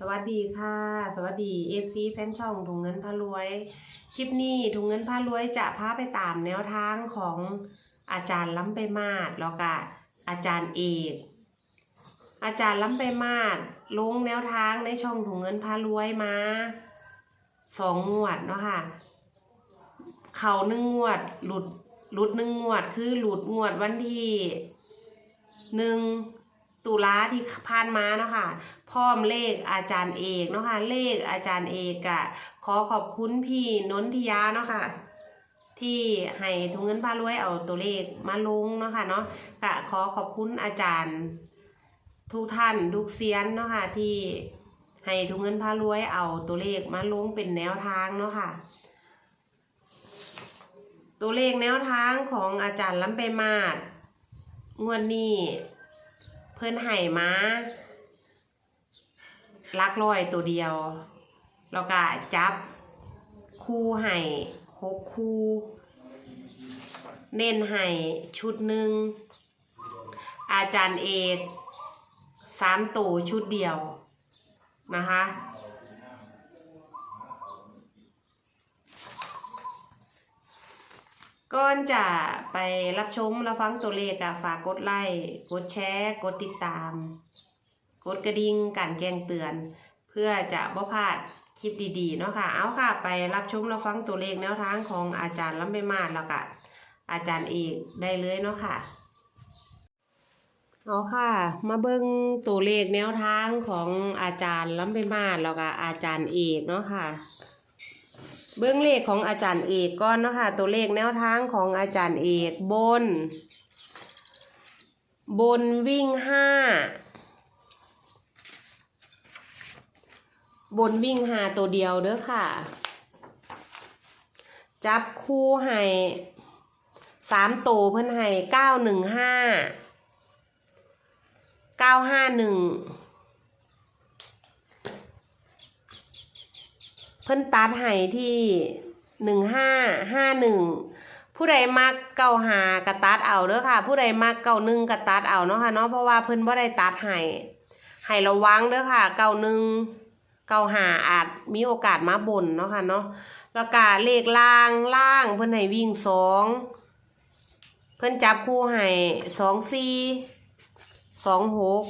สวัสดีค่ะ สวัสดีเอฟซีแฟนช่องถุงเงินพารวย คลิปนี้ถุงเงินพารวยจะพาไปตามแนวทางของอาจารย์ล้ำไปมาดแล้วก็อาจารย์เอกอาจารย์ล้ำไปมาดลงแนวทางในช่องถุงเงินพารวยมาสองงวดเนาะค่ะ เขาหนึ่งงวด หลุดหลุดหนึ่งงวด คือหลุดงวดวันที่หนึ่งตุลาที่ผ่านมาเนาะค่ะ พร้อมเลขอาจารย์เอกเนาะค่ะเลขอาจารย์เอกอะขอขอบคุณพี่นนทิยาเนาะค่ะที่ให้ทุงเงินพารวยเอาตัวเลขมาลงเนาะค่ะเนาะกะขอขอบคุณอาจารย์ ทุกท่านทุกเซียนเนาะค่ะที่ให้ทุงเงินพารวยเอาตัวเลขมาลงเป็นแนวทางเนาะค่ะ ตัวเลขแนวทางของอาจารย์ล้ำไปมาดงวดนี้เพิ่นให้มา ลักลอยตัวเดียว แล้วก็จับคู่ให้หกคู่ เน้นให้ชุดหนึ่ง อาจารย์เอกสามตัวชุดเดียวนะคะก่อนจะไปรับชมรับฟังตัวเลขอะฝากกดไลค์ กดแชร์ กดติดตาม กดกระดิ่งการแจ้งเตือน เพื่อจะบ่พลาดคลิปดีๆเนาะค่ะ เอาค่ะ ไปรับชมรับฟังตัวเลขแนวทางของอาจารย์ล้ำไปมาดแล้วก็อาจารย์เอกได้เลยเนาะค่ะ เอาค่ะ มาเบิ่งตัวเลขแนวทางของอาจารย์ล้ำไปมาดแล้วก็อาจารย์เอกเนาะค่ะ เบื้องเลขของอาจารย์เอกก่อนเนาะค่ะ ตัวเลขแนวทางของอาจารย์เอกบน บนวิ่งห้า บนวิ่งหาตัวเดียวเด้อค่ะ จับคู่ให้สามตัวเพิ่นให้เก้าหนึ่งห้าเก้าห้าหนึ่งเพิ่นตัดให้ที่หนึ่งห้าห้าหนึ่งผู้ใดมักเก้าหากระตัดเอาเด้อค่ะ ผู้ใดมักเก้าหนึ่งกระตัดเอาเนาะค่ะเนาะเพราะว่าเพิ่นบ่ได้ตัดให้ให้ระวังเด้อค่ะ เก้าหนึ่ง เก้าหาอาจมีโอกาสมาบนเนาะค่ะเนาะแล้วก็เลขล่างล่างเพิ่อนให้วิ่งสองเพิ่อนจับคู่ให้สองสี่สองหก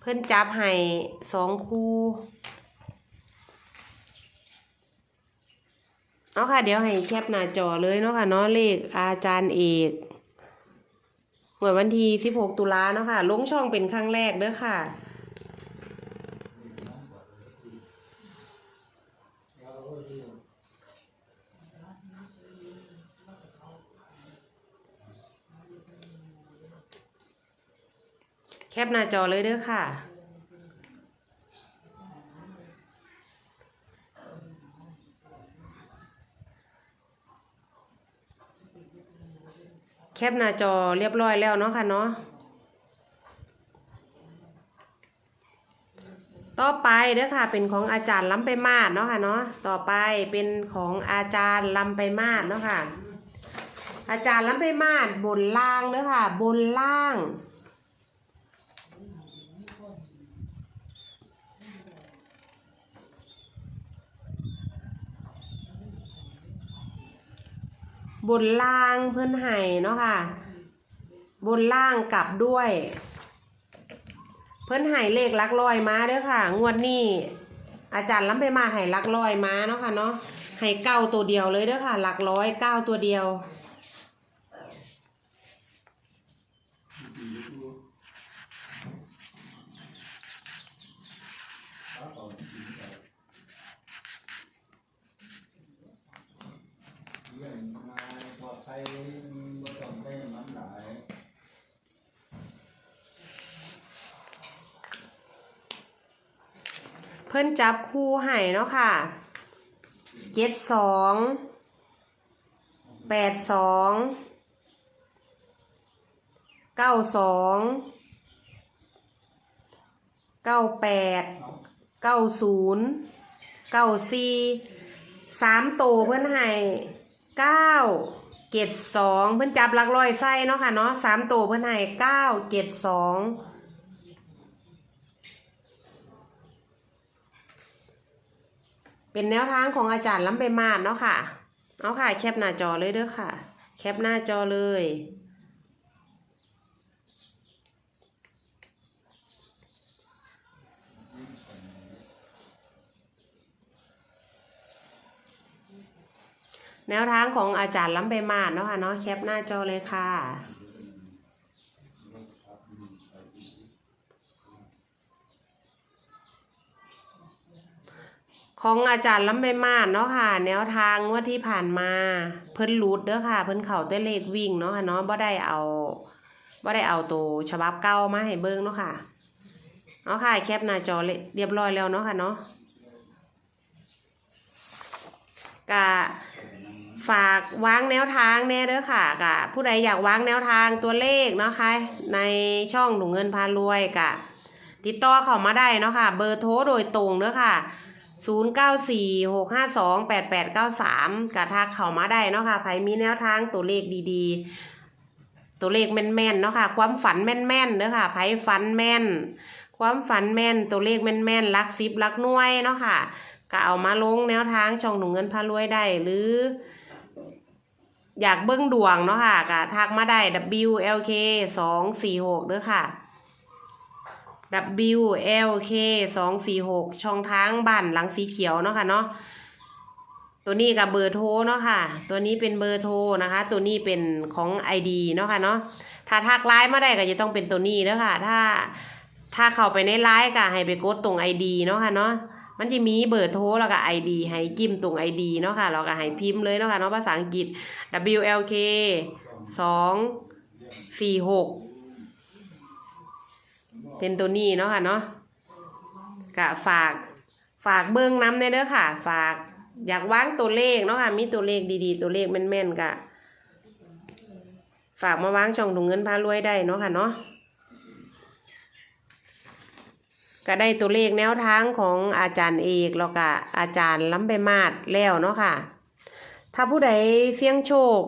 เพิ่อนจับให้สองคู่เอาค่ะ เดี๋ยวให้แคปหน้าจอเลยเนาะค่ะเนาะเลขอาจารย์เอกเมื่อวันที่16 ตุลาเนาะค่ะลงช่องเป็นครั้งแรกเด้อค่ะ ปหน้าจอเลยเด้อค่ะ แคปหน้าจอเรียบร้อยแล้วเนาะค่ะเนาะต่อไปเด้อค่ะ เป็นของอาจารย์ล้ำไปมาดเนาะค่ะเนาะต่อไปเป็นของอาจารย์ล้ำไปมาดเนาะค่ะ อาจารย์ล้ำไปมาดบนล่างเด้อค่ะ บนล่าง บนล่างเพื่อนไห้เนาะค่ะ บนล่างกลับด้วย เพื่อนไห้เลขลักลอยมาเด้อค่ะ งวดนี้ อาจารย์ล้ำไปมาไห้ลักลอยมาเนาะค่ะเนาะไห้เก้าตัวเดียวเลยเด้อค่ะลักร้อยเก้าตัวเดียว เรื่องมาปลอดภัยบ่ต้องไปมันหลาย เพื่อนจับคู่ไห้เนาะค่ะเจ็ดสองแปดสองเก้าสองเก้าแปดเก้าศูนย์เก้าสี่สามโตวเพื่อนให้เก้าเจ็ดสองเพื่อนจับหลักร้อยไส้เนาะค่ะเนาะสามโตวเพื่อนให้เก้าเจ็ดสอง เป็นแนวทางของอาจารย์ล้ำไปมาดเนาะค่ะเอาค่ะ แคปหน้าจอเลยเด้อค่ะ แคปหน้าจอเลยแนวทางของอาจารย์ล้ำไปมาดเนาะค่ะเนาะแคปหน้าจอเลยค่ะ ของอาจารย์ล้ำไปมาดเนาะค่ะ แนวทางงว่าที่ผ่านมา เพิ่นรูดเด้อค่ะ เพิ่นเข่าแต่เลขวิ่งเนาะค่ะเนาะบ่ได้เอาบ่ได้เอาตัวฉบับเก่ามาให้เบิ่งเนาะค่ะเอาะค่ะแคปหน้าจอเลยเรียบร้อยแล้วเนาะค่ะเนาะกะฝากวางแนวทางแน่เด้อค่ะกะผู้ใดอยากวางแนวทางตัวเลขเนาะค่ะในช่องหนูเงินพารวยกะ ติดต่อเข้ามาได้เนาะค่ะ เบอร์โทรโดยตรงเด้อค่ะ 0 9 4 6 5 2 8 8 9 3กะทักเข้ามาได้เนาะค่ะใครมีแนวทางตัวเลขดีๆ ตัวเลขแม่นๆเนาะค่ะ ความฝันแม่นๆเด้อค่ะไผฝันแม่น ความฝันแม่น ตัวเลขแม่นๆลักซิบลักน่วยเนาะค่ะก็เอามาลงแนวทางช่องหนูเงินพารวยได้หรือ อยากเบิ้งดวงเนาะค่ะก็ทักมาได้ WLK 2 4 6เด้อค่ะ WLK 2 4 6ช่องทางบ้านหลังสีเขียวเนาะค่ะเนาะตัวนี้กับเบอร์โทรเนาะค่ะ ตัวนี้เป็นเบอร์โทรนะคะ ตัวนี้เป็นของ ID เนาะค่ะเนาะถ้าทักไลน์มาได้ก็จะต้องเป็นตัวนี้เด้อค่ะ ถ้าถ้าเข้าไปในไลน์ก็ให้ไปกดตรง ID เนาะค่ะเนาะมันจะมีเบอร์โทรแล้วก็ ID ให้จิ้มตรง ID เนาะค่ะเราก็ให้พิมพ์เลยเนาะค่ะเนาะภาษาอังกฤษ WLK สองสี่หก เป็นตัวนี้เนาะค่ะเนาะกะฝากฝากเบิ้งน้ำในเด้อค่ะ ฝากอยากวางตัวเลขเนาะค่ะ มีตัวเลขดีๆ ตัวเลขแม่นๆกะ ฝากมาวางช่องถุงเงินพารวยได้เนาะค่ะเนาะก็ได้ตัวเลขแนวทางของอาจารย์เอกแล้วก็อาจารย์ล้ำไปมาดแล้วเนาะค่ะ ถ้าผู้ใดเสี่ยงโชค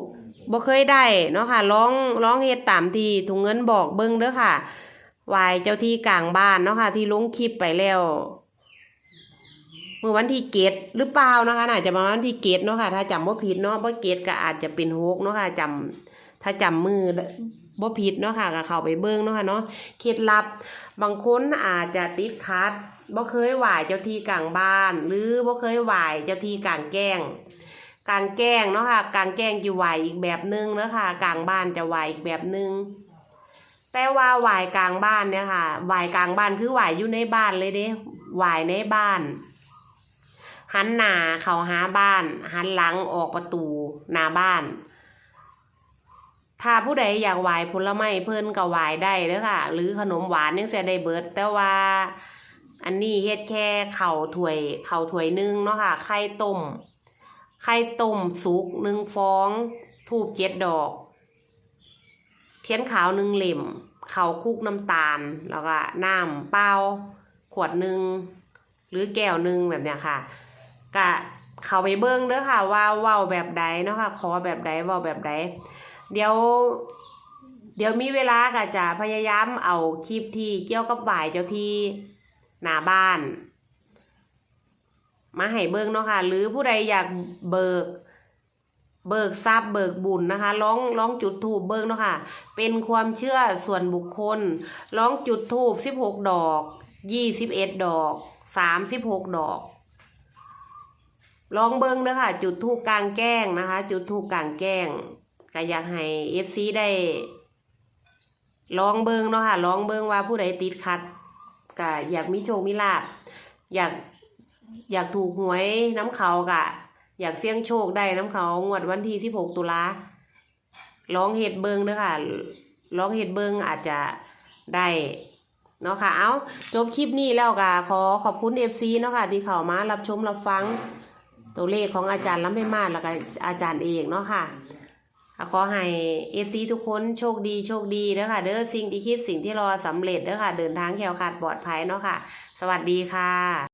บ่เคยได้เนาะค่ะร้องร้องเฮ็ดตามที่ถุงเงินบอกเบิ่งเด้อค่ะ วายเจ้าที่กลางบ้านเนาะค่ะ ที่ลงคลิปไปแล้วเมื่อวันที่เกตหรือเปล่านะคะน่าจะประมาวันที่เกตเนาะค่ะ ถ้าจำบ่าผิดเนาะบ่เกตก็อาจจะเป็นฮกเนาะค่ะจำถ้าจำมือบ่ผิดเนาะค่ะก็เข้าไปเบิ่งเนาะค่ะเนาะเคล็ดลับบางคนอาจจะติดคัดบ่เคยไหวายเจ้าที่กลางบ้าน หรือบ่เคยไหวายเจ้าที่กลางแก้งกลางแก้งเนาะค่ะกลางแก้งจะไหวอีกแบบนึงเนาะค่ะกลางบ้านจะไหวอีกแบบนึง แต่ว่าไหวกลางบ้านเนี่ยค่ะไหวกลางบ้านคือไหวอยู่ในบ้านเลยเด้ไหวในบ้าน หันหน้าเข้าหาบ้าน หันหลังออกประตูหน้าบ้าน ถ้าผู้ใดอยากไหวผลไม้เพิ่นก็ไหวได้เด้อค่ะ หรือขนมหวานยังเสียได้เบิด แต่ว่าอันนี้เฮ็ดแค่เข่าถวยเข่าถวยนึงเนาะค่ะไข่ต้มไข่ต้มสุกหนึ่งฟองทูบเจ็ดดอก เทียนขาวหนึ่งเหล่มเขาคุกน้ำตาล แล้วก็น้ำเปล่าขวดหนึ่งหรือแก้วหนึ่งแบบเนี้ยค่ะกะเขาไปเบิ้งเด้อค่ะ ว่าว้าแบบใดเนาะค่ะ ขอแบบใดว้าแบบใดเดี๋ยว เดี๋ยวมีเวลาก็จะพยายามเอาคลิปที่เกี่ยวกับบ่ายเจ้าที่หน้าบ้าน มาให้เบิ่งเนาะค่ะ หรือผู้ใดอยากเบิก เบิกทรัพย์เบิกบุญนะคะร้องร้องจุดถูบเบิ่งเนาะค่ะ เป็นความเชื่อส่วนบุคคลร้องจุดถูบสิบหกดอกยี่สิบเอ็ดดอกสามสิบหกดอกลองเบิงเด้อค่ะ จุดถูกกลางแก้งนะคะ จุดถูกกลางแก้งก็อยากให้เอฟซีได้ลองเบิงเนาะค่ะลองเบิงว่าผู้ใดติดขัดก็อยากมีโชคมีลาภอยากอยากถูกหวยน้ำเขากะ อยากเสี่ยงโชคได้น้ำเขางวดวันที่สิบหกตุลาร้องเห็ดเบิงเด้อค่ะร้องเห็ดเบิงอาจจะได้เนาะค่ะเอาจบคลิปนี้แล้วก็ขอขอบคุณเอฟซีเนาะค่ะที่เข้ามารับชมรับฟังตัวเลขของอาจารย์ล้ำไปมาแล้วก็อาจารย์เอกเนาะค่ะขอให้เอฟซีทุกคนโชคดีโชคดีเด้อค่ะเด้อสิ่งที่คิดสิ่งที่รอสำเร็จเด้อค่ะเดินทางแคล้วคลาดปลอดภัยเนาะค่ะ สวัสดีค่ะ